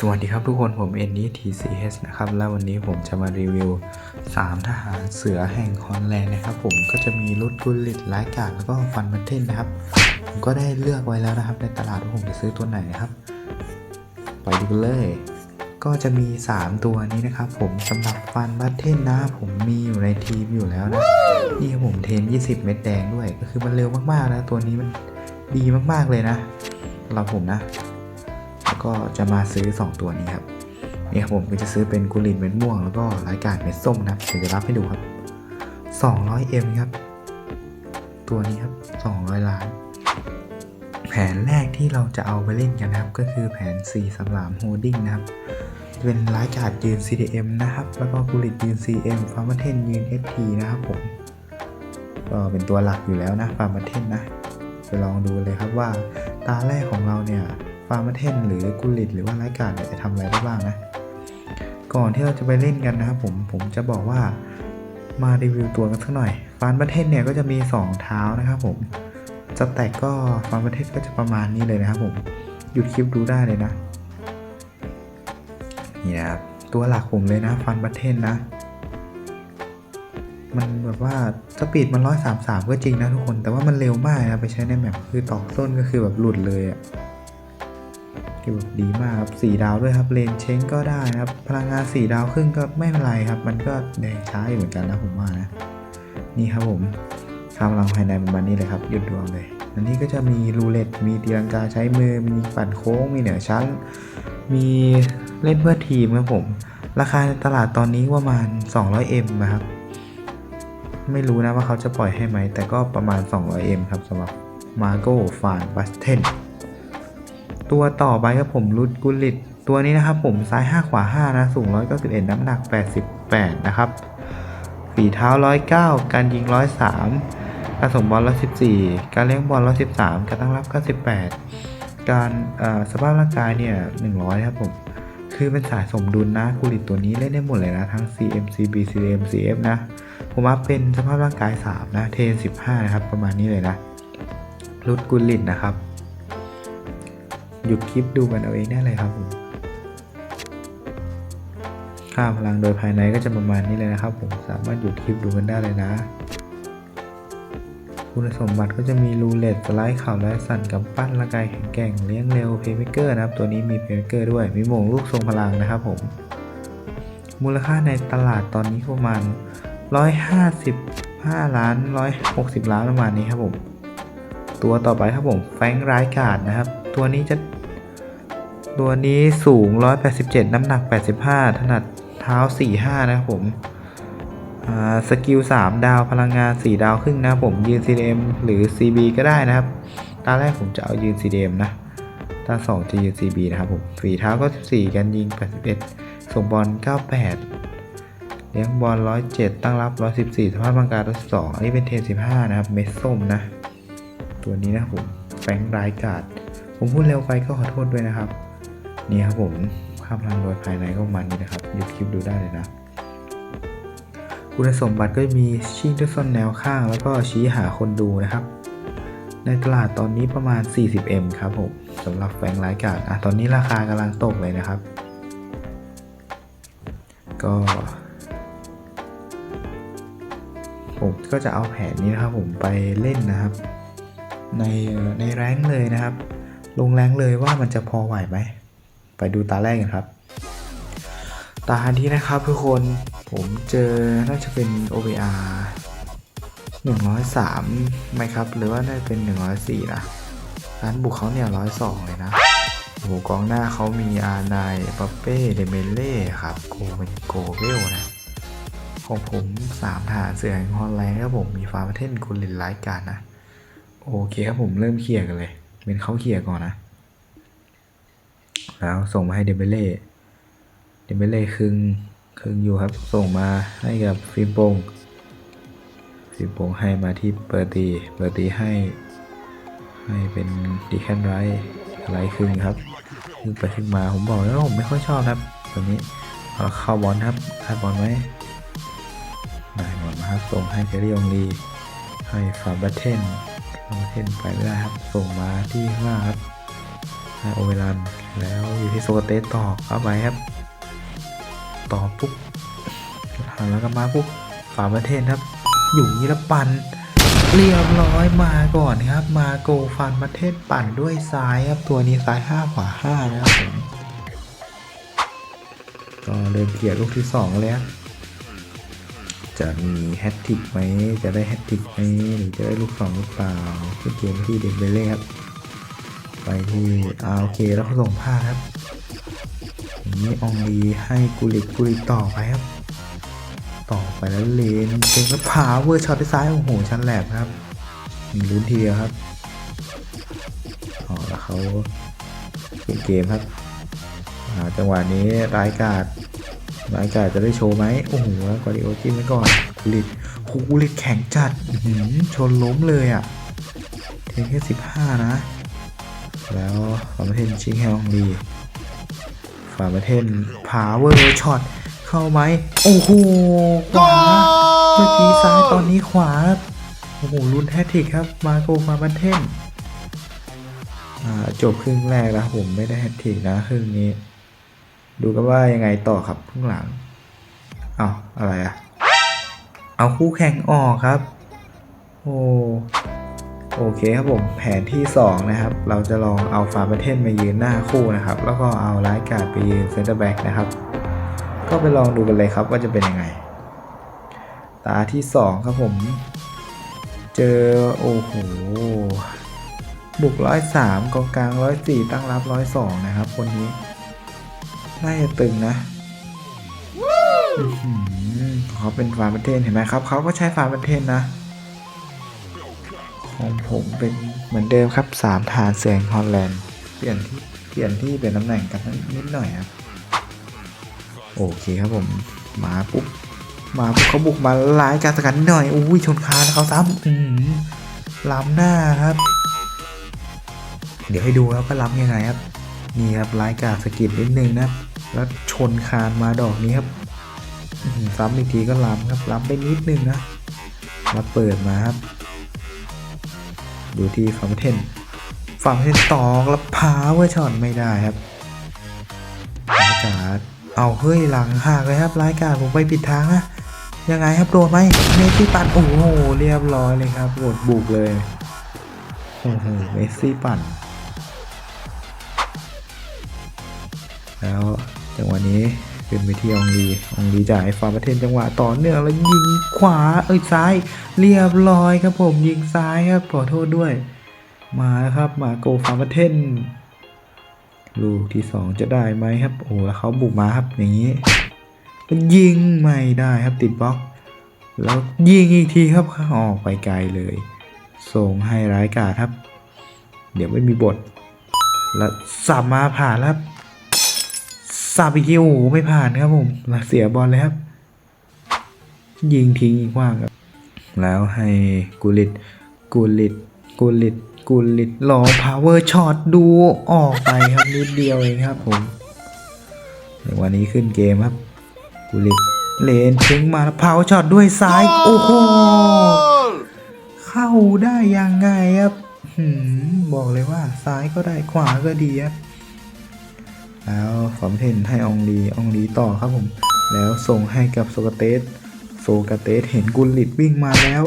สวัสดีครับทุกคนผมเอ็นนี่ TCH นะครับ แล้ววันนี้ผมจะมารีวิว 3 ทหารเสือแห่งฮอลแลนด์นะครับผมก็จะมีรุดกุลิตไลกาดแล้วก็ฟันบันเทนนะครับ ผมก็ได้เลือกไว้แล้วนะครับ ในตลาดว่าผมจะซื้อตัวไหนนะครับ ไปดูกันเลย ก็จะมี 3 ตัวนี้นะครับผมสำหรับฟันบัตเทนนะผมมีอยู่ในทีมอยู่แล้วนะ นี่ผมเทน 20 เม็ดแดงด้วย ก็คือมันเร็วมากๆนะตัวนี้มันดีมากๆเลยนะสำหรับผมนะ ก็จะมาซื้อ 2 ตัวนี้ครับนี่ครับผมก็จะซื้อเป็นกุลินเม็ดม่วงแล้วก็รายการเม็ดส้มนะครับเดี๋ยวจะรับให้ดูครับ 200M ครับ ตัวนี้ครับ 200 ล้าน แผนแรกที่เราจะเอาไปเล่นกันนะครับ ก็คือแผน 4สำหรับโฮดดิ้งนะครับ เป็นรายการยืน CDM นะครับ แล้วก็กุลิตยืน CM ฟาร์มเทนยืน FT นะครับผมก็เป็นตัวหลักอยู่แล้วนะฟาร์มเทนนะไปลองดูเลยครับว่าตาแรกของเราเนี่ย ฟาร์มเทนหรือกุลิตหรือว่าไรการเนี่ยจะทำอะไรได้บ้างนะ ก่อนที่เราจะไปเล่นกันนะครับผมผมจะบอกว่ามารีวิวตัวกันสักหน่อย ฟาร์มเทนเนี่ยก็จะมี 2 เท้านะครับผมสแต็กก็ฟาร์มเทนก็จะประมาณนี้เลยนะครับผมหยุดคลิปดูได้เลยนะนี่นะครับตัวหลักผมเลยนะฟันบัตเทนนะ มันแบบว่าสปีดมันร้อยสามสามก็จริงนะทุกคน แต่ว่ามันเร็วมากนะไปใช้ในแมปคือตอกต้นก็คือแบบหลุดเลยอะ่ะ อแบบดีมากครับสี่ดาวด้วยครับเลนเชงก็ได้นะครับ พลังงานสี่ดาวครึ่งก็ไม่เป็นไรครับ มันก็แดงช้าอยู่เหมือนกันนะผมว่านะ นี่ครับผมค่าพลังภายในประมาณนี้เลยครับหยุดดวงเลยอันนี้ก็จะมีรูเล็ตมีตีลังกาใช้มือมีปั่นโค้งมีเหนือชั้น มีเล่นเพื่อทีมครับผม ราคาในตลาดตอนนี้ประมาณ 200M นะครับ ไม่รู้นะว่าเขาจะปล่อยให้ไหม แต่ก็ประมาณ 200M ครับสำหรับ Margo f a n b a s t e n ตัวต่อไปครับผมรุดกุลิตตัวนี้นะครับผมซ้าย 5 ขวา 5 นะ สูง 191 น้ำหนัก 88 นะครับฝีเท้า 109 การยิง 103 การส่งบอล 114 การเลี้ยงบอล 113 การตั้งรับ 98 การอ่อสภาพร่างกายเนี่ย 100 ครับผม คือเป็นสายสมดุลนะกุลิตตัวนี้เล่นได้หมดเลยนะ ทั้ง CM CB CM CF นะ ผมว่าเป็นสภาพร่างกาย 3 นะ เทน 15 นะครับ ประมาณนี้เลยนะรุดกุลิตนะครับ หยุดคลิปดูกันเอาเองได้เลยครับผมค่าพลังโดยภายในก็จะประมาณนี้เลยนะครับ ผมสามารถหยุดคลิปดูกันได้เลยนะคุณสมบัติก็จะมีรูเล็ตสไลด์ข่าวและสั่นกับปั้นร่างกายแข็งแกร่งเลี้ยงเร็วเพย์เมเกอร์นะครับ ตัวนี้มีเพย์เมเกอร์ด้วย มีโหม่งลูกทรงพลังนะครับผม มูลค่าในตลาดตอนนี้ประมาณ 155 ล้าน 160 ล้านประมาณนี้ครับผม ตัวต่อไปครับผมแฟงไรกาดนะครับ ตัวนี้จะ ตัวนี้สูง 187 น้ำหนัก 85 ถนัดเท้า 45 นะครับผมสกิล 3 ดาวพลังงาน 4 ดาวครึ่งนะผมยืน CDM หรือ CB ก็ได้นะครับ ตาแรกผมจะเอายืน CDM นะ ตา 2 จะยืน CB นะครับผมฝีเท้าก็ 14 กันยิง 81 ส่งบอล 98 เลี้ยงบอล 107 ตั้งรับ 114 สภาพร่างกาย112 อันนี้เป็นเทน15 นะครับ เม็ดส้มนะ ตัวนี้นะครับผมแฟงรายการ์ดผมพูดเร็วไปก็ขอโทษด้วยนะครับ นี่ครับผมค่าพลังโดยภายในก็มาณนี้นะครับหยุดคลิปดูได้เลยนะ คุณสมบัติก็มีชี้ด้วยส้นแนวข้าง แล้วก็ชี้หาคนดูนะครับ ในตลาดตอนนี้ประมาณ 40M ครับผมสำหรับแฟงรายกาดอะตอนนี้ราคากำลังตกเลยนะครับ ก็ผมก็จะเอาแผนนี้นะครับผมไปเล่นนะครับ ในในแรงเลยนะครับ ลงแรงเลยว่ามันจะพอไหวไหม ไปดูตาแรกกันครับ ตาที่นะครับทุกคนผมเจอน่าจะเป็น OVR 103ไหมครับ หรือว่าน่าจะเป็น 104 นะร้านบุกเขาเนี่ย 102 เลยนะโอ้โหกองหน้าเขามีอาร์ไนปัปเป้เดเมเล่ครับ โกเป็นโกเวลนะ ของผมสามฐานเสือแห่งฮอลแลนด์ครับผมมีฟาร์มเทนกุลินไลท์การนะ โอเคครับผมเริ่มเคลียร์กันเลย เป็นเขาเคลียร์ก่อนนะ แล้วส่งมาให้เดเบเล่เดเบเล่คึงคึงอยู่ครับ ส่งมาให้กับฟิล์มโปงฟิล์มโปงให้มาที่เปอร์ตีเปอร์ตีให้ ให้เป็นดีแคนไรไรคึงครับคึงไปคึงมาผมบอกแล้ววาผมไม่ค่อยชอบครับตัวนี้เอาเข้าบอลครับได้บอลไหมได้บอลมาครับส่งให้เจอรี่องลีให้ฟาบัตเทนฟาบัตเทนไปไม่ได้ครับ ส่งมาที่ข้างล่างครับ โอเวลันแล้วอยู่ที่โซเตสต่อเข้าไปครับ ต่อปุ๊บหันแล้วก็มาปุ๊บฝาประเทศครับ อยู่ยี่ละปันเรียบร้อยมาก่อนครับ มาโกฟันประเทศปั่นด้วยซ้ายครับตัวนี้ซ้ายห้าขวาห้านะครับผมก็เริ่มเกียร์ลูกที่สองเลยครับจะมีแฮตทริกไหมจะได้แฮตทริกไหมหรือจะได้ลูกสองหรือเปล่าขึ้นเกมที่เดนเบเล่ครับ ไปที่อาโอเคแล้วเขาส่งพลาครับอย่างนี้องลีให้กุลิกกุลิกต่อไปครับ ต่อไปแล้วเลนเป็นกระผาเวอร์ช็อตที่ซ้ายโอ้โหชั้นแหลบครับมีลุ้นทีเดียวครับอ๋อแล้วเขาเป็นเกมครับจังหวะนี้รายการรายการจะได้โชว์ไหมโอ้โหแล้วกอริโอจิ้มไว้ก่อนกุลิกกุลิกแข็งจัดชนล้มเลยอะเทงแค่สิบห้านะ แล้วฝาประเทศชิงแฮองดีฝาประเทศผาเวอร์ช็อตเข้าไหมโอ้โหขวาเมื่อกี้ซ้ายตอนนี้ขวาโอ้โหลุ้นแฮตทริกครับมาโกฟาประเทศจบครึ่งแรกแล้วผมไม่ได้แฮตทิกนะครึ่งนี้ ดูกันว่ายังไงต่อครับครึ่งหลังเอาอะไรอะเอาคู่แข่งออกครับ โอ้ โอเคครับผมแผนที่ 2 นะครับ เราจะลองเอาฟาร์ประเทศมายืนหน้าคู่นะครับ แล้วก็เอาไลท์การ์ดไปยืนเซนเตอร์แบ็กนะครับ ก็ไปลองดูกันเลยครับว่าจะเป็นยังไง ตาที่ 2 ครับผม เจอ โอ้โห บุกร้อยสามกองกลางร้อยสี่ตั้งรับร้อยสองนะครับ คนนี้น่าจะตึงนะอื้อหือเขาเป็นฟาร์ประเทศเห็นไหมครับเขาก็ใช้ฟาร์ประเทศนะ ของผมเป็นเหมือนเดิมครับสามฐานเสียงฮอลแลนด์เปลี่ยนที่เปลี่ยนที่เป็นตำแหน่งกันนิดหน่อยครับโอเคครับผมมาปุ๊บมาปุ๊บเขาบุกมาลายการสกัดนิดหน่อยอุ้ยชนคานเขาซ้ำล้ำหน้าครับ เดี๋ยวให้ดูครับว่าล้ำยังไงครับนี่ครับลายการสกิดนิดนึงนะแล้วชนคานมาดอกนี้ครับซ้ำอีกทีก็ล้ำครับล้ำไปนิดนึงนะมาเปิดมาครับ ดูที่ฟาร์มเทนฟาร์มเทนตอกแล้วพาเวอร์ช็อตไม่ได้ครับรายการเอาเฮ้ยหลังหักเลยครับรายการผมไปผิดทางอะยังไงครับโดนไหมเมสซี่ปั่นโอ้โหเรียบร้อยเลยครับกดบุกเลยโอ้โหเมสซี่ปั่น แล้วจังหวะนี้ เป็นไปที่องลีองลีจ่ายให้ฟาร์มเทนจังหวะต่อเนื่องแล้วยิงขวาเอ้ยซ้าย เรียบร้อยครับผมยิงซ้ายครับขอโทษด้วย มาแล้วครับมาโกฟาร์มเทนลูกที่สองจะได้ไหมครับ โอ้แล้วเขาบุกมาครับอย่างนี้มันยิงไม่ได้ครับติดบล็อก แล้วยิงอีกทีครับออกไปไกลเลย ส่งให้ร้ายกาครับ เดี๋ยวไม่มีบท แล้วสับมาผ่านครับ สับอีกทีโอ้โหไม่ผ่านครับผมเสียบอลเลยครับ ยิงทิ้งอีกว่างครับ แล้วให้กูลิตกูลิตกูลิตกูลิตรอพาวเวอร์ช็อตดูออกไปครับนิดเดียวเองครับผมในวันนี้ขึ้นเกมครับกูลิตเลนทิ้งมาแล้วพาวช็อตด้วยซ้าย โอ้โห เข้าได้ยังไงครับบอกเลยว่าซ้ายก็ได้ขวาก็ดีครับ แล้วฟอร์มเทนให้องลีองลีต่อครับผม แล้วส่งให้กับโซกาเตสโซกาเตสเห็นกุลิตวิ่งมาแล้ว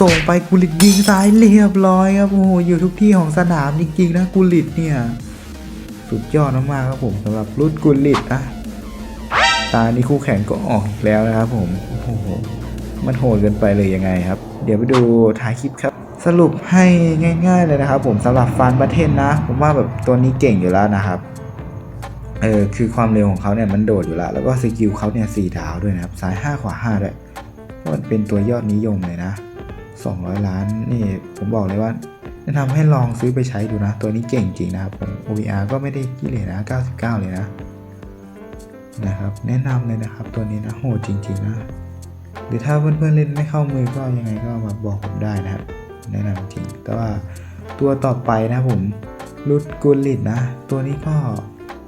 ส่งไปกุลิตยิงซ้ายเรียบร้อยครับโอ้โหอยู่ทุกที่ของสนามจริงๆนะกุลิตเนี่ยสุดยอดมากๆครับผมสำหรับรุ่นกุลิตนะตานี้คู่แข่งก็ออกแล้วนะครับผมโอ้โหมันโหดเกินไปเลยยังไงครับ เดี๋ยวไปดูท้ายคลิปครับ สรุปให้ง่าย ๆ เลยนะครับ ผมสำหรับฟันบัตเทนนะ ผมว่าแบบตัวนี้เก่งอยู่แล้วนะครับ เออคือความเร็วของเขาเนี่ยมันโดดอยู่ล้วแล้วก็สกิลเขาเนี่ยสี่ดาวด้วยนะครับ ซ้ายห้าขวาห้าด้วยก็มันเป็นตัวยอดนิยมเลยนะ 200 ล้านนี่ผมบอกเลยว่าแนะนำให้ลองซื้อไปใช้ดูนะ ตัวนี้เก่งจริงนะครับผม OVR ก็ไม่ได้กี่เลยนะ 99 เลยนะนะครับ แนะนำเลยนะครับ ตัวนี้นะโหดจริง ๆ นะหรือถ้าเพื่อนๆเล่นไม่เข้ามือก็ยังไงก็มาบอกผมได้นะครับ แนะนำจริง แต่ว่าตัวต่อไปนะผมรุดกุลิตนะ ตัวนี้ก็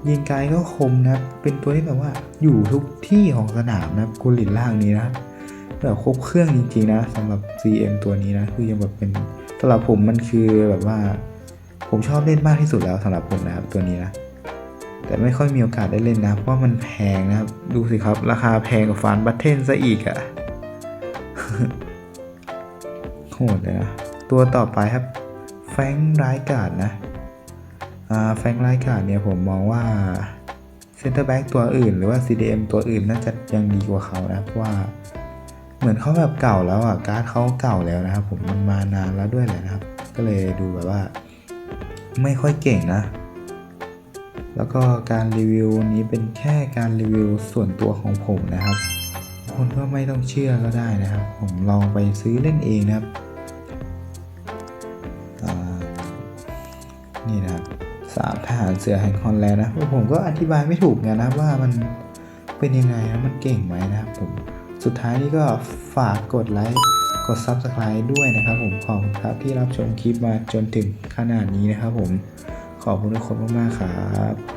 ยิงไกลก็คมนะครับ เป็นตัวที่แบบว่าอยู่ทุกที่ของสนามนะครับกุลิตล่างนี้นะแบบครบเครื่องจริงๆนะสำหรับ CM ตัวนี้นะคือยังแบบเป็นสำหรับผมมันคือแบบว่า ผมชอบเล่นมากที่สุดแล้วสำหรับผมนะครับตัวนี้นะแต่ไม่ค่อยมีโอกาสได้เล่นนะเพราะมันแพงนะครับ ดูสิครับ ราคาแพงกว่าฟันบัตเทนซะอีกอะ่ะโหดเลยนะตัวต่อไปครับแฟงค์ไรายกาดนะ แฟงไรายการ์ดเนี่ยผมมองว่าเซนเตอร์แบ็กตัวอื่น หรือว่า CDM ตัวอื่นน่าจะยังดีกว่าเขานะเพราะว่าเหมือนเขาแบบเก่าแล้วอะการ์ดเขาเก่าแล้วนะครับ ผมมันมานานแล้วด้วยแหละนะครับ ก็เลยดูแบบว่า ไม่ค่อยเก่งนะ แล้วก็การรีวิวนี้เป็นแค่การรีวิวส่วนตัวของผมนะครับ คนก็ไม่ต้องเชื่อก็ได้นะครับ ผมลองไปซื้อเล่นเองนะครับ สามทหารเสือแห่งฮอลแลนด์นะผมก็อธิบายไม่ถูกไงนะว่ามันเป็นยังไงนะมันเก่งไหมนะครับผมสุดท้ายนี้ก็ฝากกดไลค์กด Subscribe ด้วยนะครับผมขอบคุณครับที่รับชมคลิปมาจนถึงขนาดนี้นะครับผมขอบคุณทุกคนมากๆครับ